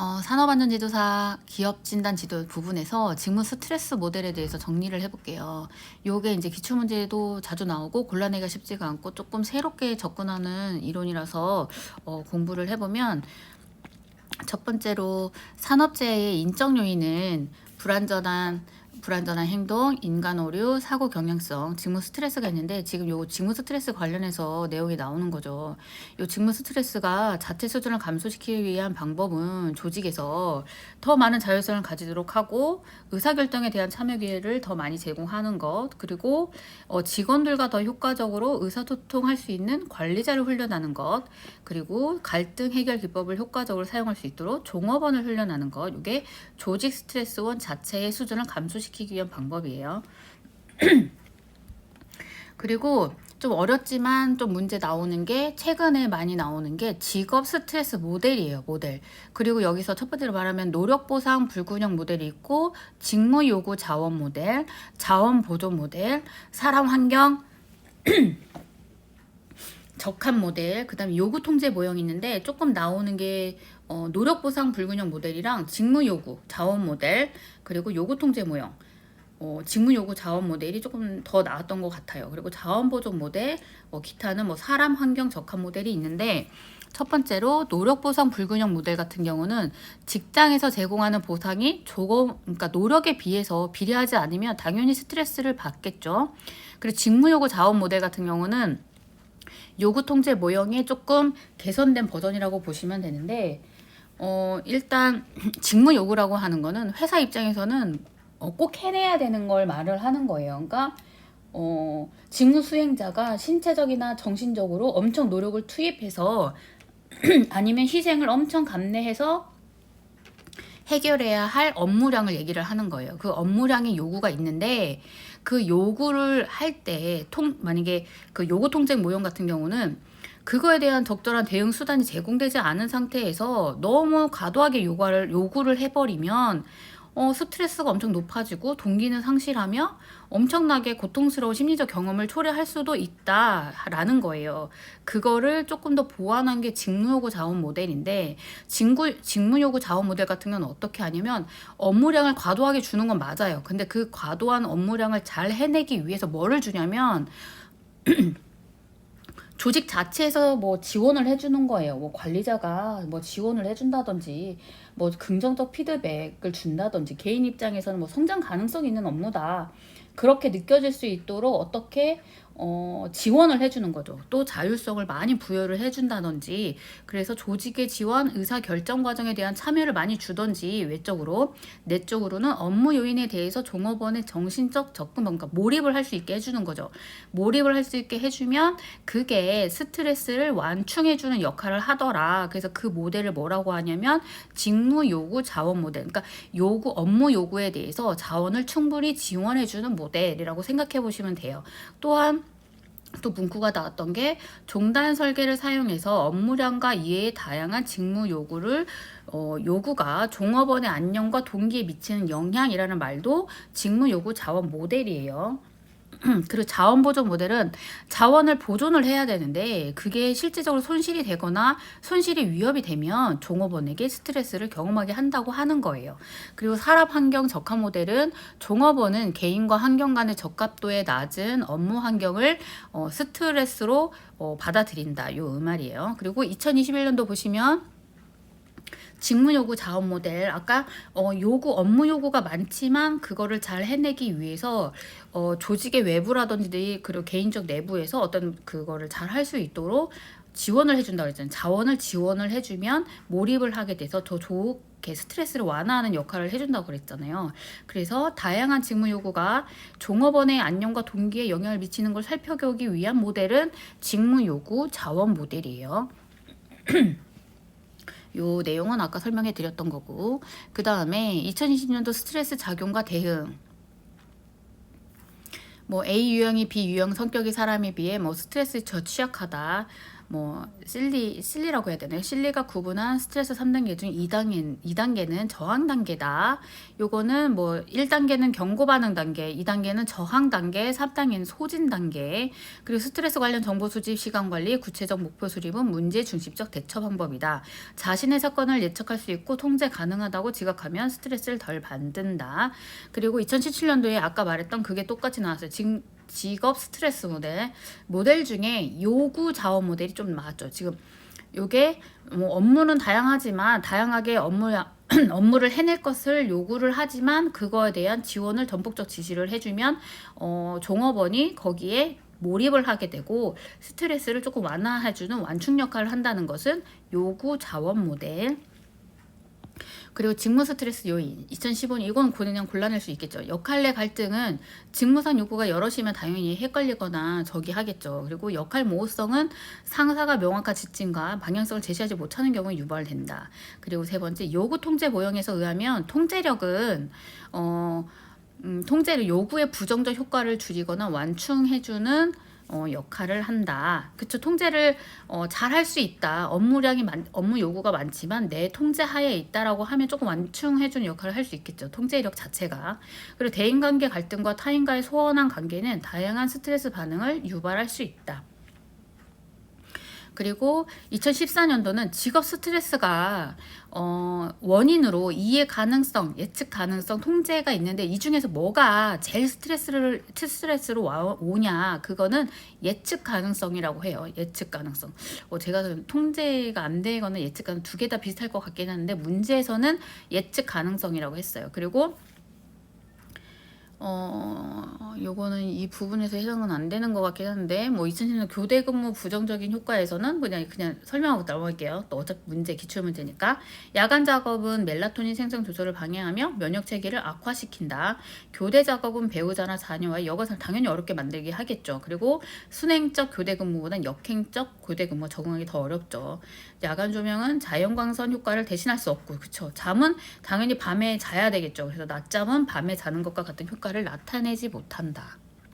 어, 산업안전지도사 기업진단지도 부분에서 직무 스트레스 모델에 대해서 정리를 해볼게요. 요게 이제 기출문제도 자주 나오고 골라내기가 쉽지가 않고 조금 새롭게 접근하는 이론이라서 어, 공부를 해보면 첫 번째로 산업재해의 인적 요인은 불안전한 불안전한 행동, 인간 오류, 사고 경향성, 직무 스트레스가 있는데 지금 요 직무 스트레스 관련해서 내용이 나오는 거죠. 요 직무 스트레스가 자체 수준을 감소시키기 위한 방법은 조직에서 더 많은 자율성을 가지도록 하고 의사결정에 대한 참여 기회를 더 많이 제공하는 것, 그리고 어, 직원들과 더 효과적으로 의사소통할 수 있는 관리자를 훈련하는 것, 그리고 갈등 해결 기법을 효과적으로 사용할 수 있도록 종업원을 훈련하는 것, 이게 조직 스트레스원 자체의 수준을 감소 시키기 위한 방법이에요. 그리고 좀 어렵지만 좀 문제 나오는 게 최근에 많이 나오는 게 직업 스트레스 모델이에요, 모델. 그리고 여기서 첫 번째로 말하면 노력 보상 불균형 모델이 있고 직무 요구 자원 모델, 자원 보존 모델, 사람 환경 적합 모델, 그 다음에 요구 통제 모형이 있는데 조금 나오는 게 어, 노력 보상 불균형 모델이랑 직무 요구 자원 모델 그리고 요구 통제 모형. 어, 직무 요구 자원 모델이 조금 더 나았던 것 같아요. 그리고 자원 보존 모델, 뭐 기타는 뭐 사람 환경 적합 모델이 있는데 첫 번째로 노력 보상 불균형 모델 같은 경우는 직장에서 제공하는 보상이 조금 그러니까 노력에 비해서 비례하지 않으면 당연히 스트레스를 받겠죠. 그리고 직무 요구 자원 모델 같은 경우는 요구 통제 모형이 조금 개선된 버전이라고 보시면 되는데 어 일단 직무 요구라고 하는 거는 회사 입장에서는 어, 꼭 해내야 되는 걸 말을 하는 거예요. 그러니까 어, 직무 수행자가 신체적이나 정신적으로 엄청 노력을 투입해서 아니면 희생을 엄청 감내해서 해결해야 할 업무량을 얘기를 하는 거예요. 그 업무량의 요구가 있는데 그 요구를 할 때 통 만약에 그 요구 통제 모형 같은 경우는 그거에 대한 적절한 대응 수단이 제공되지 않은 상태에서 너무 과도하게 요구를 요구를 해버리면 어, 스트레스가 엄청 높아지고 동기는 상실하며 엄청나게 고통스러운 심리적 경험을 초래할 수도 있다라는 거예요. 그거를 조금 더 보완한 게 직무요구 자원 모델인데 직무, 직무요구 자원 모델 같은 경우는 어떻게 하냐면 업무량을 과도하게 주는 건 맞아요. 근데 그 과도한 업무량을 잘 해내기 위해서 뭐를 주냐면 조직 자체에서 뭐 지원을 해주는 거예요. 뭐 관리자가 뭐 지원을 해준다든지, 뭐 긍정적 피드백을 준다든지, 개인 입장에서는 뭐 성장 가능성 있는 업무다. 그렇게 느껴질 수 있도록 어떻게 어, 지원을 해주는 거죠. 또 자율성을 많이 부여를 해준다든지, 그래서 조직의 지원, 의사 결정 과정에 대한 참여를 많이 주던지, 외적으로, 내적으로는 업무 요인에 대해서 종업원의 정신적 접근, 그러니까 몰입을 할 수 있게 해주는 거죠. 몰입을 할 수 있게 해주면 그게 스트레스를 완충해주는 역할을 하더라. 그래서 그 모델을 뭐라고 하냐면 직무 요구 자원 모델. 그러니까 요구, 업무 요구에 대해서 자원을 충분히 지원해주는 모델이라고 생각해 보시면 돼요. 또한 또 문구가 나왔던 게 종단 설계를 사용해서 업무량과 이해의 다양한 직무 요구를 어, 요구가 종업원의 안녕과 동기에 미치는 영향이라는 말도 직무 요구 자원 모델이에요. 그리고 자원 보존 모델은 자원을 보존을 해야 되는데 그게 실질적으로 손실이 되거나 손실이 위협이 되면 종업원에게 스트레스를 경험하게 한다고 하는 거예요. 그리고 산업 환경 적합 모델은 종업원은 개인과 환경 간의 적합도에 낮은 업무 환경을 어, 스트레스로 어, 받아들인다. 요 말이에요. 그리고 2021년도 보시면 직무 요구 자원 모델 아까 어, 요구 업무 요구가 많지만 그거를 잘 해내기 위해서 어, 조직의 외부라든지 그리고 개인적 내부에서 어떤 그거를 잘 할 수 있도록 지원을 해준다고 했잖아요. 자원을 지원을 해주면 몰입을 하게 돼서 더 좋게 스트레스를 완화하는 역할을 해준다고 그랬잖아요. 그래서 다양한 직무 요구가 종업원의 안녕과 동기에 영향을 미치는 걸 살펴보기 위한 모델은 직무 요구 자원 모델이에요. 요 내용은 아까 설명해 드렸던 거고. 그 다음에 2020년도 스트레스 작용과 대응. 뭐 A 유형이 B 유형 성격의 사람에 비해 뭐 스트레스 저 취약하다 뭐 실리 실리라고 해야 되나요? 실리가 구분한 스트레스 3단계 중 2단계 2단계는 저항 단계다. 요거는 뭐 1단계는 경고 반응 단계, 2단계는 저항 단계, 3단계는 소진 단계. 그리고 스트레스 관련 정보 수집, 시간 관리, 구체적 목표 수립은 문제 중심적 대처 방법이다. 자신의 사건을 예측할 수 있고 통제 가능하다고 지각하면 스트레스를 덜 받는다. 그리고 2017년도에 아까 말했던 그게 똑같이 나왔어요. 지금 직업 스트레스 모델 모델 중에 요구 자원 모델이 좀 나왔죠. 지금 요게 뭐 업무는 다양하지만 다양하게 업무 업무를 해낼 것을 요구를 하지만 그거에 대한 지원을 전폭적 지시를 해주면 어, 종업원이 거기에 몰입을 하게 되고 스트레스를 조금 완화해주는 완충 역할을 한다는 것은 요구 자원 모델. 그리고 직무 스트레스 요인 2015년 이건 그냥 골라낼 수 있겠죠. 역할 내 갈등은 직무상 요구가 여럿이면 당연히 헷갈리거나 저기 하겠죠. 그리고 역할 모호성은 상사가 명확한 지침과 방향성을 제시하지 못하는 경우에 유발된다. 그리고 세 번째 요구 통제 모형에서 의하면 통제력은 어 음, 통제를 요구의 부정적 효과를 줄이거나 완충해주는 어, 역할을 한다. 그쵸. 통제를 어, 잘 할 수 있다. 업무량이 많, 업무 요구가 많지만 내 통제 하에 있다라고 하면 조금 완충해주는 역할을 할 수 있겠죠. 통제력 자체가. 그리고 대인관계 갈등과 타인과의 소원한 관계는 다양한 스트레스 반응을 유발할 수 있다. 그리고 2014년도는 직업 스트레스가 어, 원인으로 이해 가능성, 예측 가능성, 통제가 있는데 이 중에서 뭐가 제일 스트레스를 스트레스로 와, 오냐 그거는 예측 가능성이라고 해요. 예측 가능성. 어, 제가 통제가 안 되거나 예측 가능 두 개 다 비슷할 것 같긴 한데 문제에서는 예측 가능성이라고 했어요. 그리고 어, 요거는 이 부분에서 해석은 안 되는 것 같긴 한데, 뭐, 2010년 교대 근무 부정적인 효과에서는 그냥, 그냥 설명하고 넘어갈게요. 또 어차피 문제, 기출문제니까. 야간 작업은 멜라토닌 생성 조절을 방해하며 면역 체계를 악화시킨다. 교대 작업은 배우자나 자녀와의 여가생활 당연히 어렵게 만들게 하겠죠. 그리고 순행적 교대 근무보단 역행적 교대 근무 적응하기 더 어렵죠. 야간 조명은 자연광선 효과를 대신할 수 없고, 그쵸. 잠은 당연히 밤에 자야 되겠죠. 그래서 낮잠은 밤에 자는 것과 같은 효과를 나타내지 못한다.